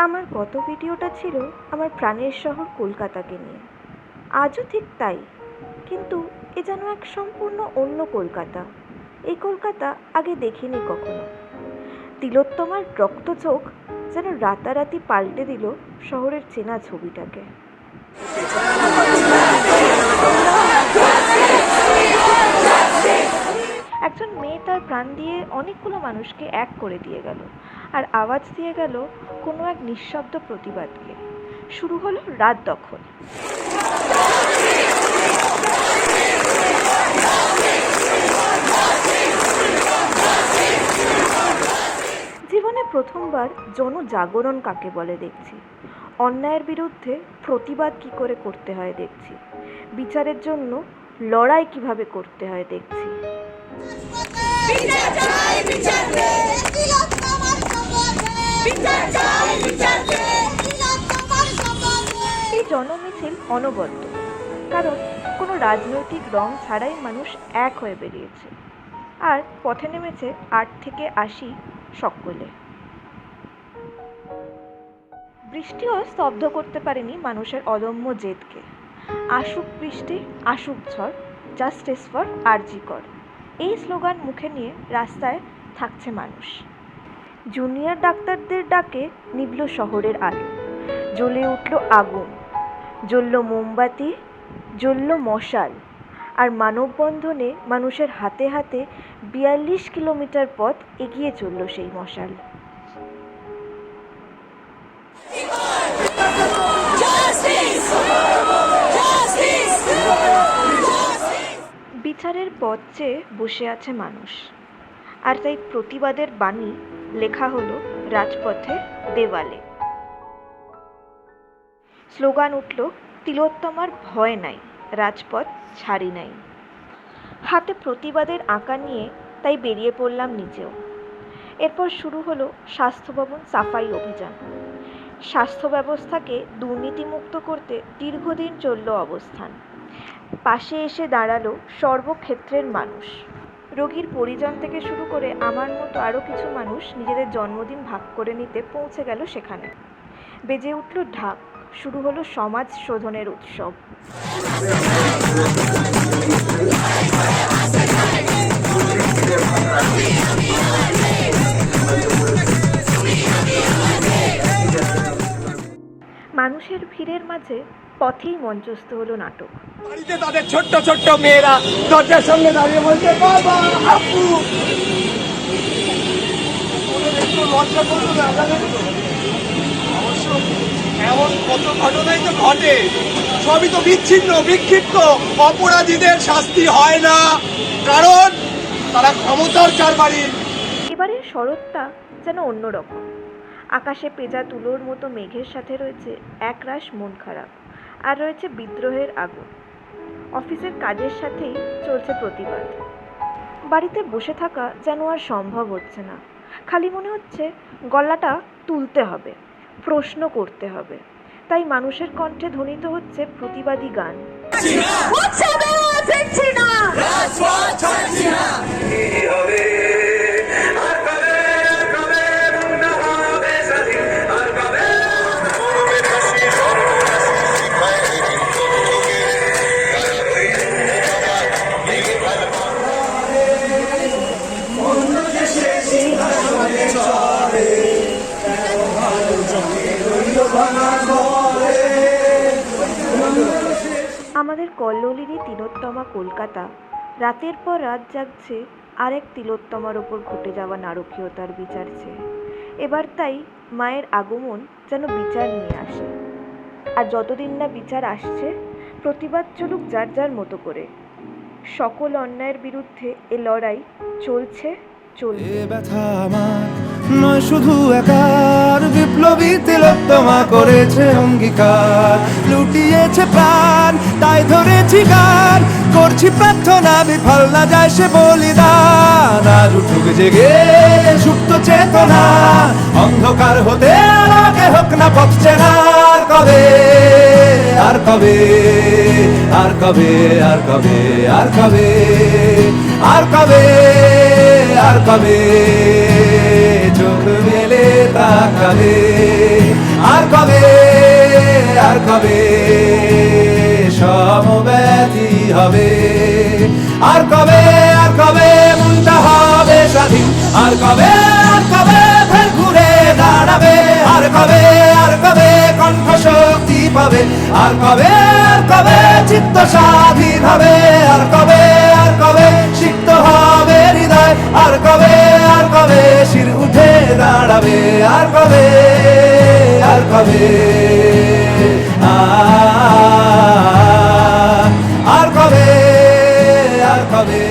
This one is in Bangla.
আমার গত ভিডিওটা ছিল আমার প্রাণের শহর কলকাতাকে নিয়ে। আজও ঠিক তাই। কিন্তু এ যেন এক সম্পূর্ণ অন্য কলকাতা। এই কলকাতা আগে দেখিনি কখনো। তিলোত্তমার রক্ত চোখ যেন রাতারাতি পাল্টে দিল শহরের চেনা ছবিটাকে। একজন মেয়ে তার প্রাণ দিয়ে অনেকগুলো মানুষকে এক করে দিয়ে গেল। আর আওয়াজ দিয়ে গেল কোনো এক নিঃশব্দ প্রতিবাদকে। শুরু হলো রাত দখল। জীবনে প্রথমবার জনজাগরণ কাকে বলে দেখছি। অন্যায়ের বিরুদ্ধে প্রতিবাদ কি করে করতে হয় দেখছি। বিচারের জন্য লড়াই কীভাবে করতে হয় দেখছি। জনমিছিল অনবদ্য। কারণ কোনো রাজনৈতিক রং ছাড়াই মানুষ এক হয়ে বেরিয়েছে। আর পথে নেমেছে আট থেকে আশি সকলে। বৃষ্টিও স্তব্ধ করতে পারেনি মানুষের অদম্য জেদকে। আশুক বৃষ্টি আশুক ঝড় জাস্টিস ফর আরজি কর। এই স্লোগান মুখে নিয়ে রাস্তায় থাকছে মানুষ। জুনিয়র ডাক্তারদের ডাকে নিভল শহরের আলো। জ্বলে উঠল আগুন। জ্বলল মোমবাতি, জ্বলল মশাল আর মানববন্ধনে মানুষের হাতে হাতে বিয়াল্লিশ কিলোমিটার পথ এগিয়ে চলল সেই মশাল। বিচারের পথ চেয়ে বসে আছে মানুষ। আর তাই প্রতিবাদের বাণী লেখা হলো রাজপথে দেওয়ালে। স্লোগান উঠল, তিলোত্তমার ভয় নাই, রাজপথ ছাড়ি নাই। হাতে প্রতিবাদের আঁকা নিয়ে তাই বেরিয়ে পড়লাম নিজেও। এরপর শুরু হলো স্বাস্থ্য ভবন সাফাই অভিযান। স্বাস্থ্য ব্যবস্থাকে দুর্নীতিমুক্ত করতে দীর্ঘদিন চলল অবস্থান। পাশে এসে দাঁড়াল সর্বক্ষেত্রের মানুষ। রোগীর পরিজন থেকে শুরু করে আমার মতো আরও কিছু মানুষ নিজেদের জন্মদিন ভাগ করে নিতে পৌঁছে গেল সেখানে। বেজে উঠল ঢাক। শুরু হলো সমাজ শোধনের উৎসব। মানুষের ভিড়ের মাঝে পথেই মঞ্চস্থ হলো নাটক। বাড়িতে তাদের ছোট্ট ছোট্ট মেয়েরা দরজার সামনে দাঁড়িয়ে বলছে, বাবা আপু লজ্জা করতো না এমন কত ঘটনাই তো ঘটে। সবই তো বিচ্ছিন্ন, বিক্ষিপ্ত। অপরাধীদের শাস্তি হয় না। কারণ তারা ক্ষমতার চারবাড়ির এবারের শরৎটা যেন অন্যরকম। আকাশে পেঁজা তুলোর মতো মেঘের সাথে রয়েছে একরাশ মন খারাপ আর রয়েছে বিদ্রোহের আগুন। অফিসের কাজের সাথেই চলছে প্রতিবাদ। বাড়িতে বসে থাকা যেন আর সম্ভব হচ্ছে না। খালি মনে হচ্ছে গলাটা তুলতে হবে। প্রশ্ন করতে হবে তাই মানুষের কণ্ঠে ধ্বনিত হচ্ছে প্রতিবাদী গান তিলোত্তমা কলকাতা। রাতের পর রাত জাগছে, আরেক তিলোত্তমার ওপর ঘটে যাওয়া নারকীয়তার বিচার চেয়ে। এবার তাই মায়ের আগমন যেন বিচার নিয়ে আসে। আর যতদিন না বিচার আসছে, প্রতিবাদ চলুক যার যার মতো করে। সকল অন্যায়ের বিরুদ্ধে এ লড়াই চলছে, চলবে। নয়, শুধু একার বিপ্লবী তিলোত্তমা করেছে অঙ্গীকার। লুটিয়েছে প্রাণ, তাই ধরেছি গান। করছি প্রার্থনা, বিফল না যায় সে বলিদান। আজ উঠুক জেগে সুপ্ত চেতনা, অন্ধকার হতে আলোকে হোক না পথ আর কবে আর কবে আর কবে আর কবে আর কবে আর কবে আর কবে চোখ মেলে তাকাবে। আর কবে আর কবে সমব্যথি হবে? আর কবে আর কবে মনটা হবে স্বাধীন? আর কবে আর কবে ফের ঘুরে দাঁড়াবে? আর কবে আর কবে কণ্ঠ শক্তি পাবে? আর কবে আর কবে চিত্ত স্বাধীন হবে? আর কবে আর কবে সিক্ত হবে হৃদয়? আর কবে আর কবে শির উঠে দাঁড়াবে? আর কবে? আর কবে? আর কবে? আর কবে?